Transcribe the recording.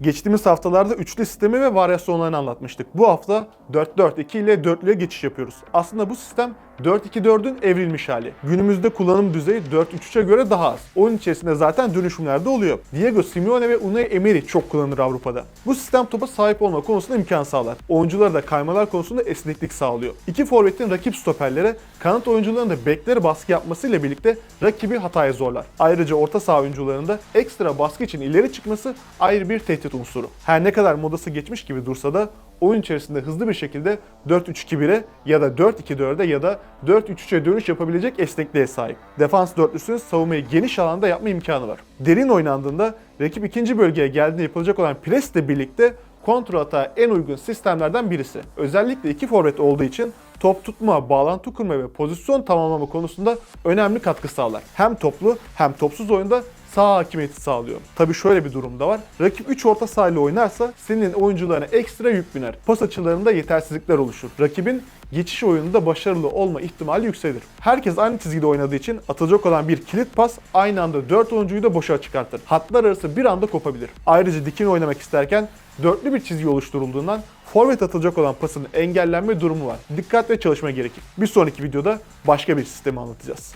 Geçtiğimiz haftalarda üçlü sistemi ve varyasyonlarını anlatmıştık. Bu hafta 4-4-2 ile 4'lüye geçiş yapıyoruz. Aslında bu sistem 4-2-4'ün evrilmiş hali. Günümüzde kullanım düzeyi 4-3-3'e göre daha az. Oyun içerisinde zaten dönüşümlerde oluyor. Diego Simeone ve Unai Emery çok kullanılır Avrupa'da. Bu sistem topa sahip olma konusunda imkan sağlar. Oyunculara da kaymalar konusunda esneklik sağlıyor. İki forvetin rakip stoperlere, kanat oyuncularının da beklere baskı yapmasıyla birlikte rakibi hataya zorlar. Ayrıca orta saha oyuncularında ekstra baskı için ileri çıkması ayrı bir tehdit unsuru. Her ne kadar modası geçmiş gibi dursa da oyun içerisinde hızlı bir şekilde 4-3-2-1'e ya da 4-2-4'e ya da 4-3-3'e dönüş yapabilecek esnekliğe sahip. Defans dörtlüsünün savunmayı geniş alanda yapma imkanı var. Derin oynandığında rakip ikinci bölgeye geldiğinde yapılacak olan presle birlikte kontrol atağa en uygun sistemlerden birisi. Özellikle iki forvet olduğu için top tutma, bağlantı kurma ve pozisyon tamamlama konusunda önemli katkı sağlar. Hem toplu hem topsuz oyunda sağ hakimiyeti sağlıyor. Tabi şöyle bir durum da var. Rakip 3 orta sahayla oynarsa senin oyuncularına ekstra yük biner. Pas açılarında yetersizlikler oluşur. Rakibin geçiş oyununda başarılı olma ihtimali yükselir. Herkes aynı çizgide oynadığı için atılacak olan bir kilit pas aynı anda 4 oyuncuyu da boşa çıkartır. Hatlar arası bir anda kopabilir. Ayrıca dikine oynamak isterken dörtlü bir çizgi oluşturulduğundan forvet atılacak olan pasın engellenme durumu var. Dikkatle çalışma gerekir. Bir sonraki videoda başka bir sistemi anlatacağız.